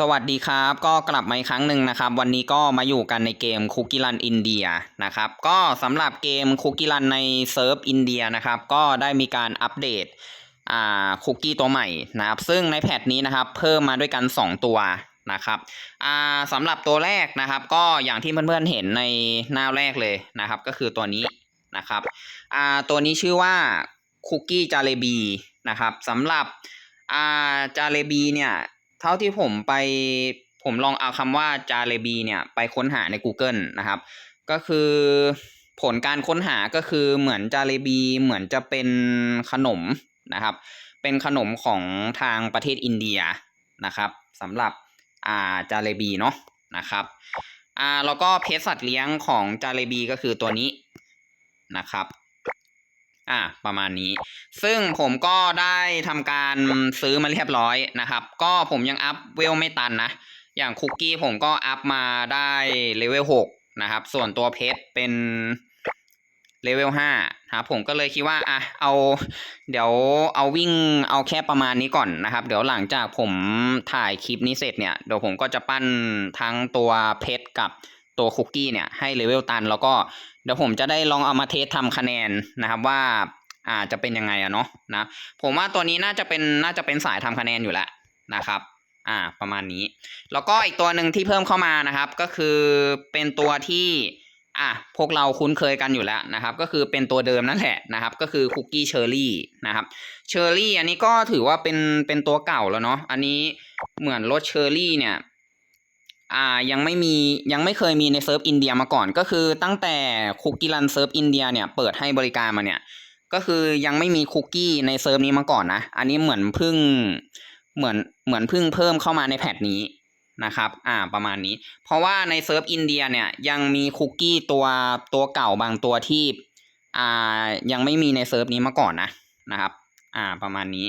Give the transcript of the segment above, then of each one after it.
สวัสดีครับ ก็กลับมาอีกครั้งหนึ่งนะครับ วันนี้ก็มาอยู่กันในเกมคุกกี้รันอินเดียนะครับ ก็สำหรับเกมคุกกี้รันในเซิร์ฟอินเดียนะครับ ก็ได้มีการอัปเดตอ่าคุกกี้ตัวใหม่นะครับ ซึ่งในแพทนี้นะครับ เพิ่มมาด้วยกัน 2 ตัวนะครับอ่าสำหรับตัวแรกนะครับ ก็อย่างที่เพื่อนๆเห็นในหน้าแรกเลยนะครับ ก็คือตัวนี้นะครับอ่าตัวนี้ชื่อว่าคุกกี้จาเลบีนะครับสำหรับอ่าจาเลบีเนี่ย เท่าที่ผมไปผมลองเอาคำว่าจาเลบีเนี่ยไปค้นหาใน Google นะครับ ก็คือผลการค้นหาก็คือเหมือนจาเลบีเหมือนจะเป็นขนมนะครับ เป็นขนมของทางประเทศอินเดียนะครับสำหรับอ่าจาเลบีเนาะนะครับอ่าแล้วก็เพชสัตว์เลี้ยงของจาเลบีก็คือตัวนี้นะครับ อ่าประมาณนี้ ซึ่งผมก็ได้ทำการซื้อมาเรียบร้อยนะครับ ก็ผมยังอัพเวลไม่ตันนะ อย่างคุกกี้ผมก็อัพมาได้เลเวลหกนะครับ ส่วนตัวเพชรเป็นเลเวลห้าครับผมก็เลยคิดว่าอะเอา เดี๋ยวเอาวิ่งเอาแค่ประมาณนี้ก่อนนะครับ เดี๋ยวหลังจากผมถ่ายคลิปนี้เสร็จเนี่ยเดี๋ยวผมก็จะปั้นทั้งตัวเพชรกับ ตัวคุกกี้เนี่ยให้เลเวลตัน แล้วก็เดี๋ยวผมจะได้ลองเอามาเทสทำคะแนนนะครับว่าอ่าจะเป็นยังไงอะเนาะนะผมว่าตัวนี้น่าจะเป็นน่าจะเป็นสายทำคะแนนอยู่แล้วนะครับอ่าประมาณนี้ แล้วก็อีกตัวหนึ่งที่เพิ่มเข้ามานะครับ ก็คือเป็นตัวที่อะพวกเราคุ้นเคยกันอยู่แล้วนะครับ ก็คือเป็นตัวเดิมนั่นแหละนะครับ ก็คือคุกกี้เชอร์รี่นะครับเชอร์รี่อันนี้ก็ถือว่าเป็นเป็นตัวเก่าแล้วเนาะอันนี้เหมือนรสเชอร์รี่เนี่ย อ่ายังไม่มียังไม่เคยมีในเซิร์ฟอินเดียมาก่อน ก็คือตั้งแต่คุกกี้รันเซิร์ฟอินเดียเนี่ยเปิดให้บริการมาเนี่ย ก็คือยังไม่มีคุกกี้ในเซิร์ฟนี้มาก่อนนะ อันนี้เหมือนเพิ่งเหมือนเหมือนเพิ่งเพิ่มเข้ามาในแพทนี้นะครับ อ่า ประมาณนี้ เพราะว่าในเซิร์ฟอินเดียเนี่ยยังมีคุกกี้ตัวตัวเก่าบางตัวที่ อ่า ยังไม่มีในเซิร์ฟนี้มาก่อนนะ นะครับ อ่า ประมาณนี้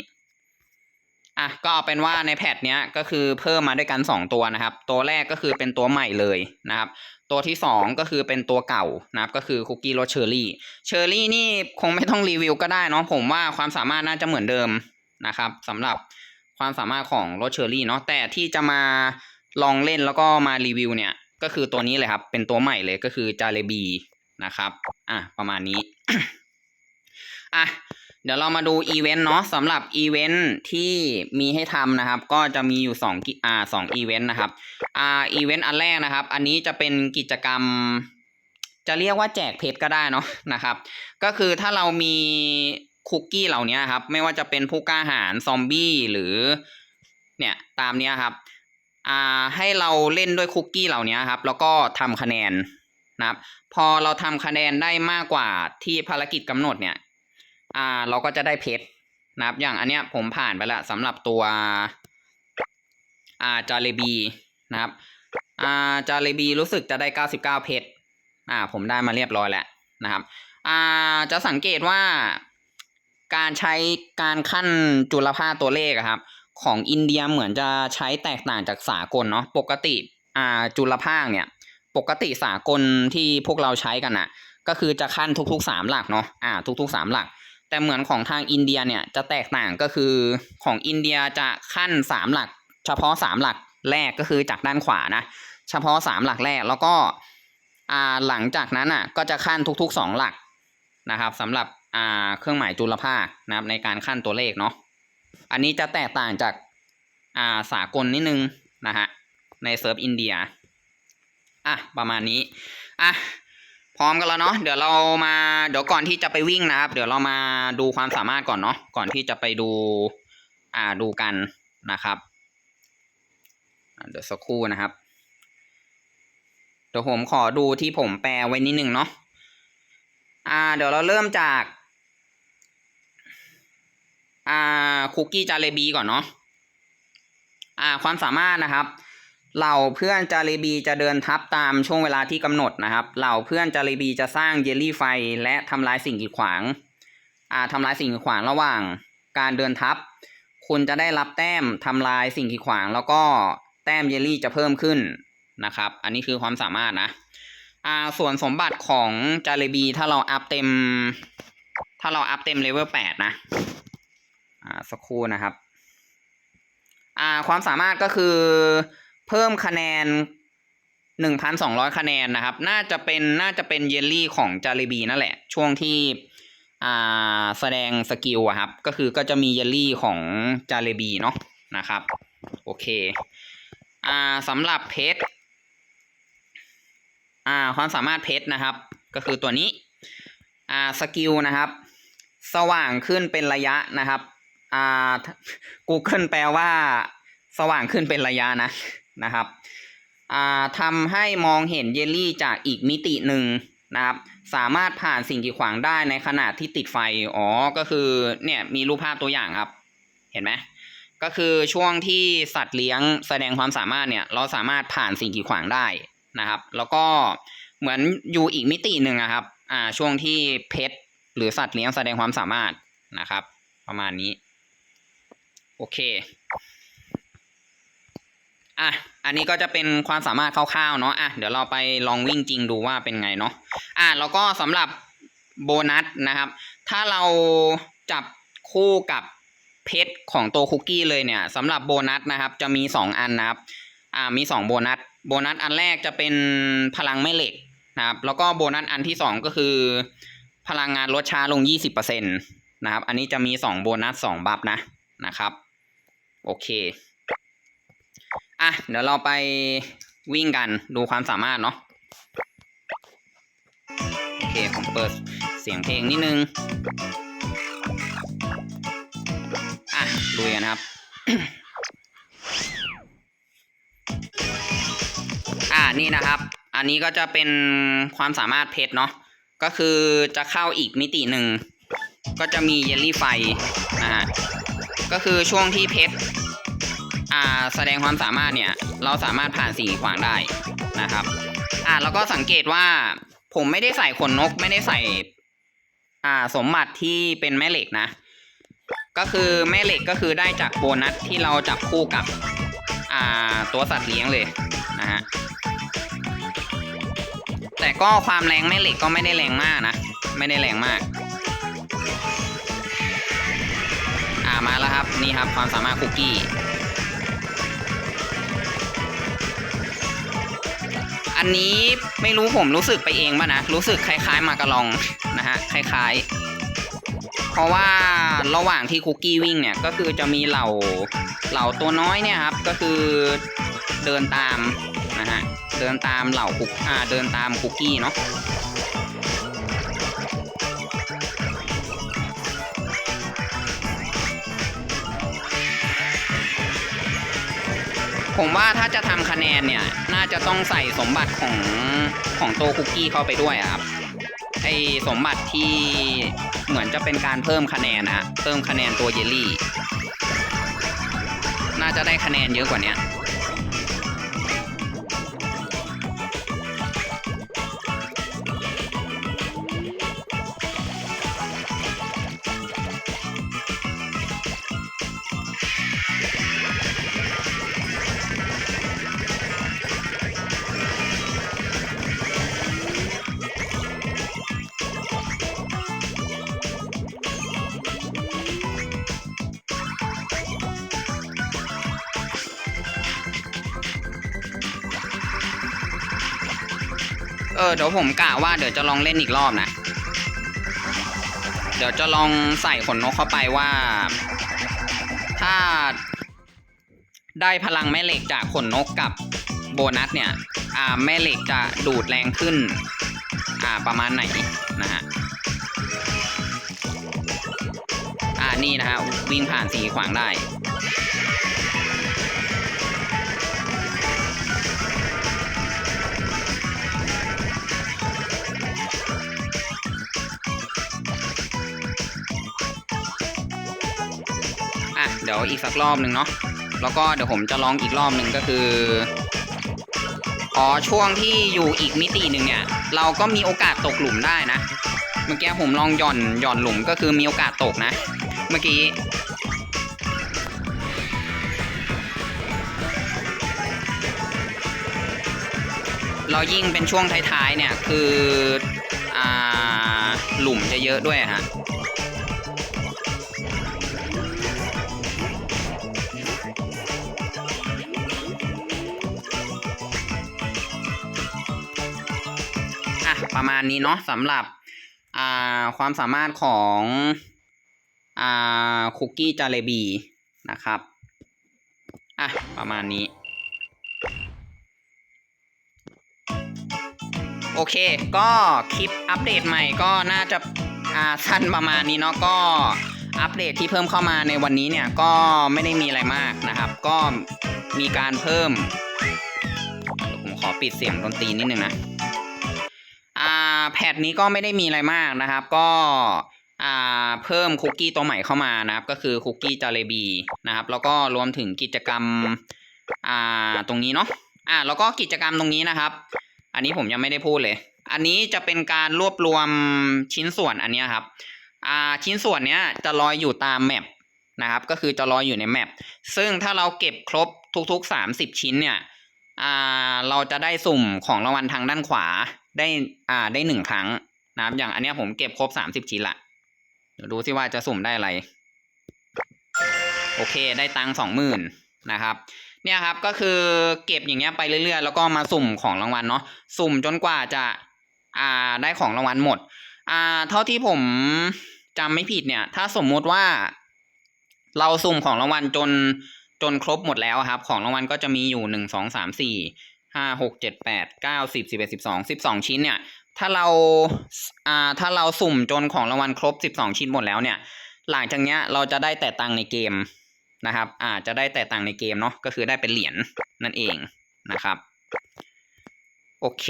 อะก็เอาเป็นว่าในแพทเนี้ยก็คือเพิ่มมาด้วยกัน 2 ตัวนะครับ ตัวแรกก็คือเป็นตัวใหม่เลยนะครับ ตัวที่ 2 ก็คือเป็นตัวเก่านะครับ ก็คือคุกกี้รสเชอร์รี่เชอร์รี่นี่คงไม่ต้องรีวิวก็ได้เนาะผมว่าความสามารถน่าจะเหมือนเดิมนะครับสำหรับความสามารถของรสเชอร์รี่เนาะแต่ที่จะมาลองเล่นแล้วก็มารีวิวเนี่ย ก็คือตัวนี้เลยครับ เป็นตัวใหม่เลยก็คือจาเลบีนะครับ อะประมาณนี้อะ เดี๋ยวเรามาดูอีเวนต์เนาะสำหรับอีเวนต์ที่มีให้ทำนะครับ ก็จะมีอยู่2กิอ่าสองอีเวนต์นะครับอ่าอีเวนต์อันแรกนะครับ อันนี้จะเป็นกิจกรรม จะเรียกว่าแจกเพชรก็ได้เนาะนะครับ ก็คือถ้าเรามีคุกกี้เหล่านี้ครับ ไม่ว่าจะเป็นผู้กล้าหาญซอมบี้หรือเนี่ยตามเนี้ยครับอ่าให้เราเล่นด้วยคุกกี้เหล่านี้ครับ แล้วก็ทำคะแนนนะครับ พอเราทำคะแนนได้มากกว่าที่ภารกิจกำหนดเนี่ย อ่าเราก็จะได้เพชรนะครับ อย่างอันเนี้ยผมผ่านไปแล้วสำหรับตัวอ่าจาเลบีนะครับอ่าจาเลบีรู้สึกจะได้เก้าสิบเก้าเพชรอ่าผมได้มาเรียบร้อยแล้วนะครับอ่าจะสังเกตว่าการใช้การขั้นจุลภาคตัวเลขครับ ของอินเดียเหมือนจะใช้แตกต่างจากสากลเนาะปกติอ่าจุลภาคเนี่ยปกติสากลที่พวกเราใช้กันอะก็คือจะขั้นทุกๆสามหลักเนาะอ่าทุกๆสามหลัก แต่เหมือนของทางอินเดียเนี่ยจะแตกต่างก็คือของอินเดียจะขั้นสามหลัก เฉพาะสามหลักแรกก็คือจากด้านขวานะ เฉพาะสามหลักแรกแล้วก็อ่าหลังจากนั้นอะก็จะขั้นทุกๆสองหลักนะครับสำหรับอ่าเครื่องหมายจุลภาคนะครับในการขั้นตัวเลขเนาะอันนี้จะแตกต่างจากอ่าสากลนิดนึงนะฮะในเซิร์ฟอินเดียอะประมาณนี้อะ พร้อมกันแล้วเนาะเดี๋ยวเรามาเดี๋ยวก่อนที่จะไปวิ่งนะครับ เดี๋ยวเรามาดูความสามารถก่อนเนาะก่อนที่จะไปดูอ่าดูกันนะครับเดี๋ยวสักครู่นะครับเดี๋ยวผมขอดูที่ผมแปลไว้นิดนึงเนาะอ่า เดี๋ยวเราเริ่มจากอ่าคุกกี้จาเลบีก่อนเนาะอ่าความสามารถนะครับ เหล่าเพื่อนจาเลบีจะเดินทับตามช่วงเวลาที่กำหนดนะครับเหล่าเพื่อนจาเลบีจะสร้างเยลลี่ไฟและทำลายสิ่งกีดขวางอ่าทำลายสิ่งกีดขวางระหว่างการเดินทับ คุณจะได้รับแต้มทำลายสิ่งกีดขวาง แล้วก็แต้มเยลลี่จะเพิ่มขึ้นนะครับ อันนี้คือความสามารถนะอ่าส่วนสมบัติของจาเลบีถ้าเราอัพเต็ม ถ้าเราอัพเต็มเลเวลแปดนะอ่าสักครู่นะครับอ่าความสามารถก็คือ เพิ่มคะแนน 1,200 คะแนนนะครับ น่าจะเป็นน่าจะเป็นเยลลี่ของจารีบีนั่นแหละ ช่วงที่อ่าแสดงสกิลอะครับ ก็คือก็จะมีเยลลี่ของจารีบีเนาะนะครับ โอเคอ่าสำหรับเพชรอ่าความสามารถเพชรนะครับ ก็คือตัวนี้อ่าสกิลนะครับ สว่างขึ้นเป็นระยะนะครับอ่า Google แปลว่าสว่างขึ้นเป็นระยะนะ นะครับอ่าทำให้มองเห็นเยลลี่จากอีกมิติหนึ่งนะครับสามารถผ่านสิ่งกีดขวางได้ในขณะที่ติดไฟ อ๋อ ก็คือเนี่ยมีรูปภาพตัวอย่างครับ เห็นไหมก็คือช่วงที่สัตว์เลี้ยงแสดงความสามารถเนี่ยเราสามารถผ่านสิ่งกีดขวางได้นะครับ แล้วก็เหมือนอยู่อีกมิติหนึ่งอะครับอ่าช่วงที่เพชรหรือสัตว์เลี้ยงแสดงความสามารถนะครับ ประมาณนี้ โอเค อะ อันนี้ก็จะเป็นความสามารถคร่าวๆเนาะ อะ เดี๋ยวเราไปลองวิ่งจริงดูว่าเป็นไงเนาะ อะ แล้วก็สำหรับโบนัสนะครับ ถ้าเราจับคู่กับเพชรของตัวคุกกี้เลยเนี่ยสำหรับโบนัสนะครับ จะมีสองอันนะครับ อ่า มีสองโบนัส โบนัสอันแรกจะเป็นพลังแม่เหล็กนะครับ แล้วก็โบนัสอันที่สองก็คือ พลังงานลดช้าลงยี่สิบเปอร์เซ็นตนะครับ อันนี้จะมีสองโบนัสสองบัฟนะ นะครับ โอเค อะ เดี๋ยวเราไปวิ่งกันดูความสามารถเนาะโอเค ผมเปิดเสียงเพลงนิดนึง อะลุยกันะครับ อ่านี่นะครับ อันนี้ก็จะเป็นความสามารถเพชรเนาะก็คือจะเข้าอีกมิติหนึ่ง ก็จะมีเยลลี่ไฟนะฮะก็คือช่วงที่เพชร อ่าแสดงความสามารถเนี่ย เราสามารถผ่านสิ่งขวางได้นะครับ อ่าแล้วก็สังเกตว่าผมไม่ได้ใส่ขนนกไม่ได้ใส่ อ่าสมบัติที่เป็นแม่เหล็กนะ ก็คือแม่เหล็กก็คือได้จากโบนัสที่เราจับคู่กับ อ่าตัวสัตว์เลี้ยงเลยนะฮะแต่ก็ความแรงแม่เหล็กก็ไม่ได้แรงมากนะ ไม่ได้แรงมาก อ่ามาแล้วครับนี่ครับความสามารถคุกกี้ นนี้ไม่รู้ผมรู้สึกไปเองป่ะนะ รู้สึกคล้าย ๆ มากระลองนะฮะ คล้าย ๆ เพราะว่าระหว่างที่คุกกี้วิ่งเนี่ย ก็คือจะมีเหล่าเหล่าตัวน้อยเนี่ยครับ ก็คือเดินตามนะฮะ เดินตามเหล่าคุกอ่าเดินตามคุกกี้เนาะ ผมว่าถ้าจะทำคะแนนเนี่ย น่าจะต้องใส่สมบัติของของตัวคุกกี้เข้าไปด้วยครับไอสมบัติที่เหมือนจะเป็นการเพิ่มคะแนนนะเพิ่มคะแนนตัวเยลลี่ น่าจะได้คะแนนเยอะกว่านี้ เออเดี๋ยวผมกะว่าเดี๋ยวจะลองเล่นอีกรอบนะ เดี๋ยวจะลองใส่ขนนกเข้าไปว่า ถ้าได้พลังแม่เหล็กจากขนนกกับโบนัสเนี่ย อ่าแม่เหล็กจะดูดแรงขึ้น อ่าประมาณไหนนะฮะ อ่านี่นะฮะวิ่งผ่านสีขวางได้ เดี๋ยวอีกสักรอบหนึ่งเนาะแล้วก็เดี๋ยวผมจะลองอีกรอบหนึ่งก็คืออ๋อช่วงที่อยู่อีกมิติหนึ่งเนี่ย เราก็มีโอกาสตกหลุมได้นะเมื่อกี้ผมลองหย่อนหย่อนหลุมก็คือมีโอกาสตกนะ เมื่อกี้เรายิ่งเป็นช่วงท้ายๆเนี่ยคืออ่าหลุมจะเยอะด้วยฮะ ประมาณนี้เนาะสำหรับอ่าความสามารถของอ่าคุกกี้จาเลบีนะครับ อะ ประมาณนี้ โอเค ก็คลิปอัปเดตใหม่ก็น่าจะอ่าสั้นประมาณนี้เนาะก็อัปเดตที่เพิ่มเข้ามาในวันนี้เนี่ยก็ไม่ได้มีอะไรมากนะครับ ก็มีการเพิ่มผมขอปิดเสียงดนตรีนิดนึงนะ แพทนี้ก็ไม่ได้มีอะไรมากนะครับ ก็เพิ่มคุกกี้ตัวใหม่เข้ามานะครับ ก็คือคุกกี้จาเลบีนะครับ แล้วก็รวมถึงกิจกรรมตรงนี้เนาะอ่าแล้วก็กิจกรรมตรงนี้นะครับ อันนี้ผมยังไม่ได้พูดเลย อันนี้จะเป็นการรวบรวมชิ้นส่วนอันนี้ครับอ่าชิ้นส่วนเนี้ยจะลอยอยู่ตามแมปนะครับ ก็คือจะลอยอยู่ในแมปซึ่งถ้าเราเก็บครบทุกๆ 30 ชิ้นเนี่ยอ่าเราจะได้สุ่มของรางวัลทางด้านขวา ได้อ่าได้หนึ่งครั้งนะครับอย่างอันนี้ผมเก็บครบ30ชิ้นละเดี๋ยวดูสิว่าจะสุ่มได้อะไร โอเคได้ตังสองหมื่นนะครับเนี่ยครับก็คือเก็บอย่างเงี้ยไปเรื่อยๆ แล้วก็มาสุ่มของรางวัลเนาะสุ่มจนกว่าจะอ่าได้ของรางวัลหมดอ่าเท่าที่ผมจำไม่ผิดเนี่ย ถ้าสมมุติว่า เราสุ่มของรางวัลจนจนครบหมดแล้วครับ ของรางวัลก็จะมีอยู่หนึ่งสองสามสี่ ห้าหกเจ็ดแปดเก้าสิบสิบเอ็ดสิบสองสิบสองชิ้นเนี่ย ถ้าเราอ่าถ้าเราสุ่มจนของรางวัลครบสิบสองชิ้นหมดแล้วเนี่ย หลังจากเนี้ยเราจะได้แต่ตังในเกมนะครับอาจจะได้แต่ตังในเกมเนาะก็คือได้เป็นเหรียญนั่นเองนะครับโอเค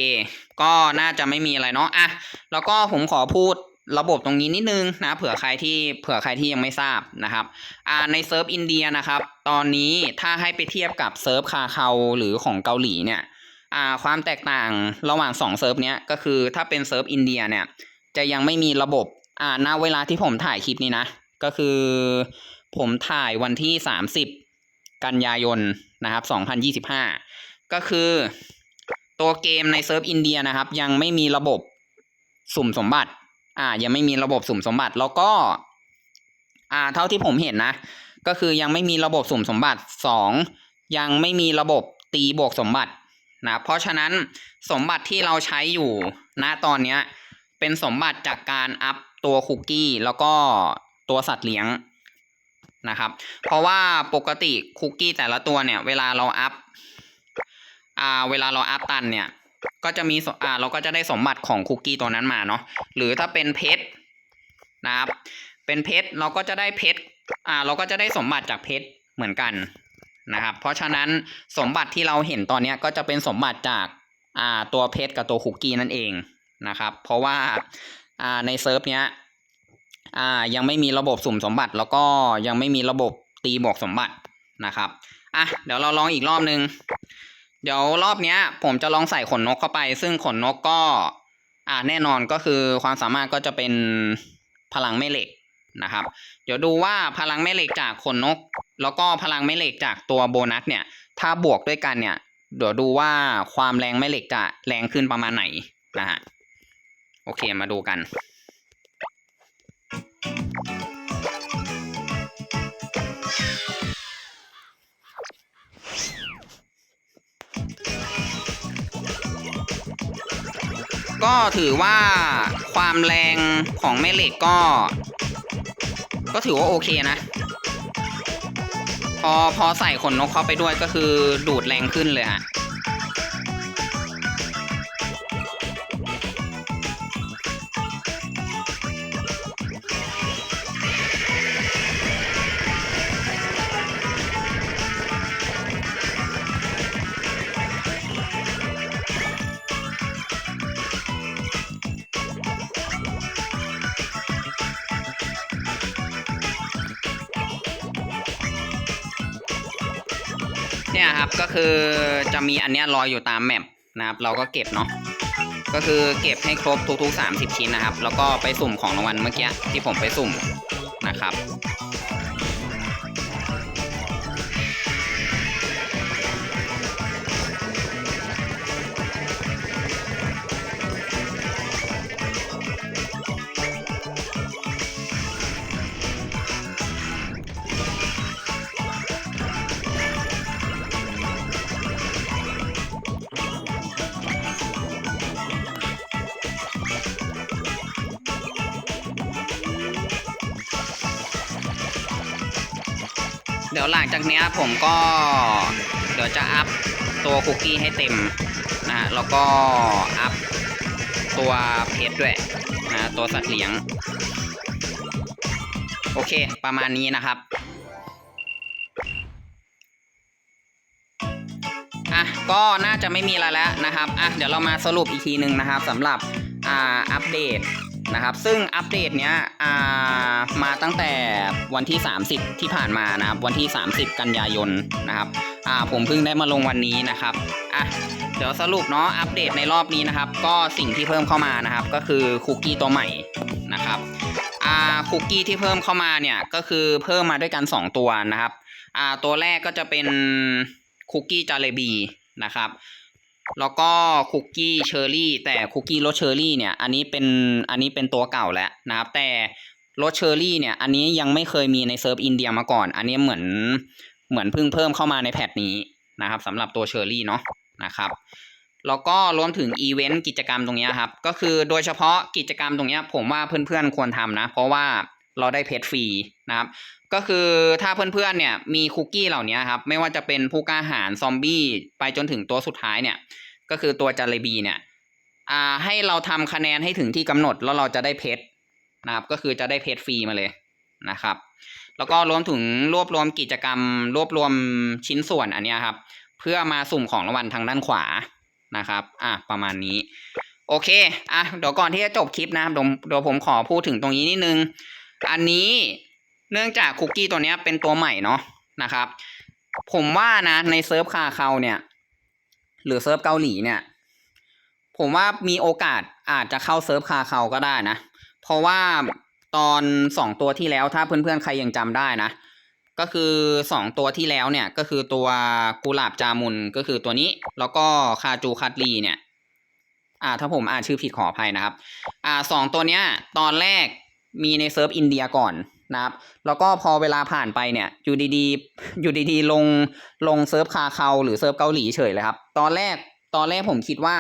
ก็น่าจะไม่มีอะไรเนาะอะแล้วก็ผมขอพูดระบบตรงนี้นิดนึงนะเผื่อใครที่เผื่อใครที่ยังไม่ทราบนะครับอ่าในเซิร์ฟอินเดียนะครับ ตอนนี้ถ้าให้ไปเทียบกับเซิร์ฟคาเคาหรือของเกาหลีเนี่ย อ่าความแตกต่างระหว่างสองเซิร์ฟเนี้ยก็คือถ้าเป็นเซิร์ฟอินเดียเนี่ยจะยังไม่มีระบบอ่าณเวลาที่ผมถ่ายคลิปนี้นะ ก็คือผมถ่ายวันที่ 30 กันยายนนะครับ 2025 ก็คือตัวเกมในเซิร์ฟอินเดียนะครับ ยังไม่มีระบบสุ่มสมบัติ อ่า ยังไม่มีระบบสุ่มสมบัติ แล้วก็ อ่า เท่าที่ผมเห็นนะ ก็คือยังไม่มีระบบสุ่มสมบัติสองยังไม่มีระบบตีบวกสมบัติ นะเพราะฉะนั้นสมบัติที่เราใช้อยู่ณตอนนี้เป็นสมบัติจากการอัพตัวคุกกี้แล้วก็ตัวสัตว์เลี้ยงนะครับ เพราะว่าปกติคุกกี้แต่ละตัวเนี่ย เวลาเราอัพอ่าเวลาเราอัพตันเนี่ย ก็จะมีอ่าเราก็จะได้สมบัติของคุกกี้ตัวนั้นมาเนาะหรือถ้าเป็นเพชรนะครับ เป็นเพชรเราก็จะได้เพชรอ่า เราก็จะได้สมบัติจากเพชรเหมือนกัน นะครับ เพราะฉะนั้นสมบัติที่เราเห็นตอนนี้ก็จะเป็นสมบัติจากอ่าตัวเพชรกับตัวคุกกี้นั่นเองนะครับ เพราะว่าอ่าในเซิร์ฟเนี้ยอ่ายังไม่มีระบบสุ่มสมบัติแล้วก็ยังไม่มีระบบตีบวกสมบัตินะครับอะเดี๋ยวเราลองอีกรอบนึง เดี๋ยวรอบเนี้ย ผมจะลองใส่ขนนกเข้าไป ซึ่งขนนกก็อ่าแน่นอนก็คือความสามารถก็จะเป็นพลังแม่เหล็ก นะครับ เดี๋ยวดูว่าพลังแม่เหล็กจากขนนก แล้วก็พลังแม่เหล็กจากตัวโบนัสเนี่ย ถ้าบวกด้วยกันเนี่ย เดี๋ยวดูว่าความแรงแม่เหล็กจะแรงขึ้นประมาณไหนนะฮะ โอเคมาดูกันก็ถือว่าความแรงของแม่เหล็กก็ ก็ถือว่าโอเคนะ พอพอใส่ขนนกเข้าไปด้วยก็คือดูดแรงขึ้นเลยฮะ เนี่ยครับก็คือจะมีอันเนี้ยลอยอยู่ตามแมปนะครับเราก็เก็บเนาะก็คือเก็บให้ครบทุกๆ 30 ชิ้นนะครับ แล้วก็ไปสุ่มของรางวัลเมื่อกี้ที่ผมไปสุ่มนะครับ ยวหลังจากเนี้ยผมก็ เดี๋ยวจะอัพตัวคุกกี้ให้เต็มนะฮะแล้วก็อัพตัวเพชรด้วยนะตัวสัตว์เลี้ยง โอเค ประมาณนี้นะครับอะก็น่าจะไม่มีอะไรแล้วนะครับอะเดี๋ยวเรามาสรุปอีกทีหนึ่งนะครับสำหรับอ่าอัปเดต นะครับ ซึ่งอัปเดตเนี้ยมาตั้งแต่วันที่ 30 ที่ผ่านมานะครับ วันที่ 30 กันยายนนะครับผมเพิ่งได้มาลงวันนี้นะครับอะเดี๋ยวสรุปเนาะอัปเดตในรอบนี้นะครับ ก็สิ่งที่เพิ่มเข้ามานะครับ ก็คือคุกกี้ตัวใหม่นะครับคุกกี้ที่เพิ่มเข้ามาเนี่ยก็คือเพิ่มมาด้วยกัน 2 ตัวนะครับตัวแรกก็จะเป็นคุกกี้จาเลบีนะครับ แล้วก็คุกกี้เชอร์รี่แต่คุกกี้รสเชอร์รี่เนี่ยอันนี้เป็นอันนี้เป็นตัวเก่าแล้วนะครับ แต่รสเชอร์รี่เนี่ยอันนี้ยังไม่เคยมีในเซิร์ฟอินเดียมาก่อน อันนี้เหมือนเหมือนเพิ่งเพิ่มเข้ามาในแพทนี้นะครับสำหรับตัวเชอร์รี่เนาะนะครับแล้วก็รวมถึงอีเวนต์กิจกรรมตรงนี้ครับก็คือโดยเฉพาะกิจกรรมตรงนี้ผมว่าเพื่อนๆควรทำนะ เพราะว่า เราได้เพชรฟรีนะครับ ก็คือถ้าเพื่อนๆเนี่ยมีคุกกี้เหล่านี้ครับ ไม่ว่าจะเป็นผู้กล้าหาญซอมบี้ไปจนถึงตัวสุดท้ายเนี่ย ก็คือตัวจาเลบีเนี่ยอ่าให้เราทำคะแนนให้ถึงที่กำหนดแล้วเราจะได้เพชรนะครับ ก็คือจะได้เพชรฟรีมาเลยนะครับ แล้วก็รวมถึงรวบรวมกิจกรรม รวบรวมชิ้นส่วนอันนี้ครับ เพื่อมาสุ่มของรางวัลทางด้านขวานะครับ อะประมาณนี้ โอเค อะ เดี๋ยวก่อนที่จะจบคลิปนะครับเดี๋ยวเดี๋ยวผมขอพูดถึงตรงนี้นิดนึง อันนี้เนื่องจากคุกกี้ตัวเนี้ยเป็นตัวใหม่เนาะนะครับ ผมว่านะในเซิร์ฟคาเคาเนี่ย หรือเซิร์ฟเกาหลีเนี่ย ผมว่ามีโอกาสอาจจะเข้าเซิร์ฟคาเคาก็ได้นะ เพราะว่าตอนสองตัวที่แล้วถ้าเพื่อนๆใครยังจำได้นะ ก็คือสองตัวที่แล้วเนี่ยก็คือตัวกุหลาบจามุนก็คือตัวนี้ แล้วก็คาจูคัตลีเนี่ย อ่าถ้าผมอ่านชื่อผิดขออภัยนะครับ อ่าสองตัวเนี้ย ตอนแรก มีในเซิร์ฟอินเดียก่อนนะครับ แล้วก็พอเวลาผ่านไปเนี่ยอยู่ดีๆอยู่ดีๆลงลงเซิร์ฟคาเคาหรือเซิร์ฟเกาหลีเฉยเลยครับ ตอนแรกตอนแรกผมคิดว่า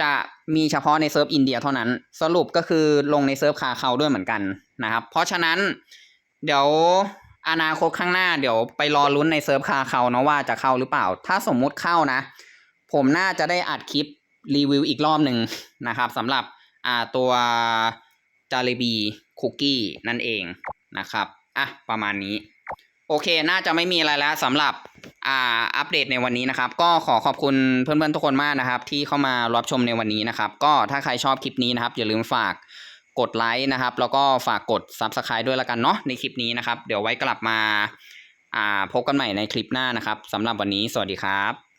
จะมีเฉพาะในเซิร์ฟอินเดียเท่านั้น สรุปก็คือลงในเซิร์ฟคาเคาด้วยเหมือนกันนะครับ เพราะฉะนั้นเดี๋ยวอนาคตข้างหน้าเดี๋ยวไปรอลุ้นในเซิร์ฟคาเคาเนาะว่าจะเข้าหรือเปล่า ถ้าสมมุติเข้านะ ผมน่าจะได้อัดคลิปรีวิวอีกรอบหนึ่งนะครับสำหรับอ่าตัว จาเลบีคุกกี้นั่นเองนะครับอะประมาณนี้ โอเคน่าจะไม่มีอะไรแล้วสำหรับอ่าอัปเดตในวันนี้นะครับ ก็ขอขอบคุณเพื่อนๆทุกคนมากนะครับ ที่เข้ามารับชมในวันนี้นะครับ ก็ถ้าใครชอบคลิปนี้นะครับ อย่าลืมฝากกดไลค์นะครับ แล้วก็ฝากกด Subscribe ด้วยละกันเนาะในคลิปนี้นะครับ เดี๋ยวไว้กลับมาอ่าพบกันใหม่ในคลิปหน้านะครับสำหรับวันนี้สวัสดีครับ